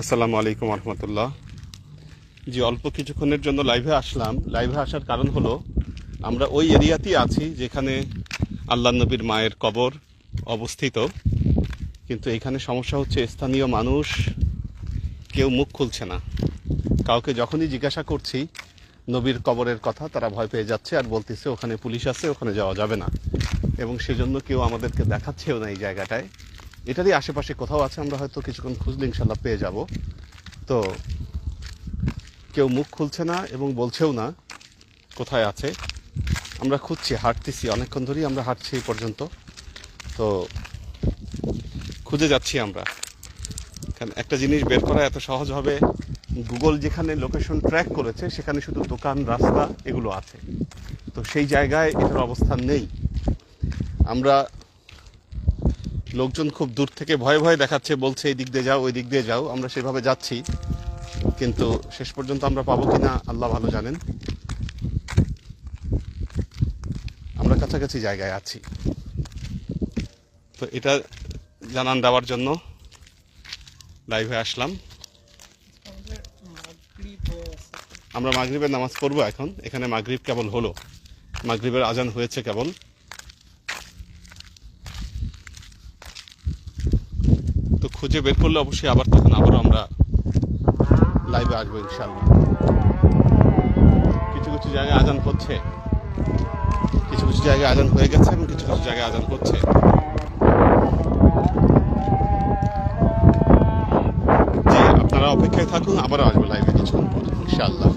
আসসালামু আলাইকুম রহমতুল্লাহ জি, অল্প কিছুক্ষণের জন্য লাইভে আসলাম। লাইভে আসার কারণ হলো, আমরা ওই এরিয়াতেই আছি যেখানে আল্লাহ নবীর মায়ের কবর অবস্থিত। কিন্তু এখানে সমস্যা হচ্ছে, স্থানীয় মানুষ কেউ মুখ খুলছে না। কাউকে যখনই জিজ্ঞাসা করছি, নবীর কবরের কথা, তারা ভয় পেয়ে যাচ্ছে আর বলতেছে, ওখানে পুলিশ আছে, ওখানে যাওয়া যাবে না। এবং সেজন্য কেউ আমাদেরকে দেখাচ্ছেও না এই জায়গাটায়। এটারই আশেপাশে কোথাও আছে, আমরা হয়তো কিছুক্ষণ খুঁজলে ইনশাল্লাহ পেয়ে যাব। তো কেউ মুখ খুলছে না এবং বলছেও না কোথায় আছে। আমরা খুঁজছি, হাঁটতেছি, অনেকক্ষণ ধরেই আমরা হাঁটছি এই পর্যন্ত। তো খুঁজে যাচ্ছি আমরা। কারণ একটা জিনিস বের করা এত সহজ হবে, গুগল যেখানে লোকেশন ট্র্যাক করেছে, সেখানে শুধু দোকান, রাস্তা, এগুলো আছে। তো সেই জায়গায় এটার অবস্থান নেই। আমরা লোকজন খুব দূর থেকে ভয়ে ভয়ে দেখাচ্ছে, বলছে, এই দিক দিয়ে যাও, ওই দিক দিয়ে যাও, আমরা সেভাবে যাচ্ছি। কিন্তু শেষ পর্যন্ত আমরা পাবো কিনা, আল্লাহ ভালো জানেন। আমরা কাছাকাছি জায়গায় আছি। তো এটা জানান দেওয়ার জন্য। লাইভে আসলাম। আমরা মাগরিবের নামাজ পড়ব এখন। এখানে মাগরিব কেবল হলো। মাগরিবের আজান হয়েছে কেবল। খুঁজে বের করলে অবশ্যই আবার তখন আবারও আমরা লাইভে আসব ইনশাল্লাহ কিছু কিছু জায়গায় আজান হচ্ছে। কিছু কিছু জায়গায় আজান হয়ে গেছে এবং কিছু কিছু জায়গায় আজান হচ্ছে। জি, আপনারা অপেক্ষায় থাকুন, আবারও আসব লাইভে কিছুক্ষণ পর ইনশাল্লাহ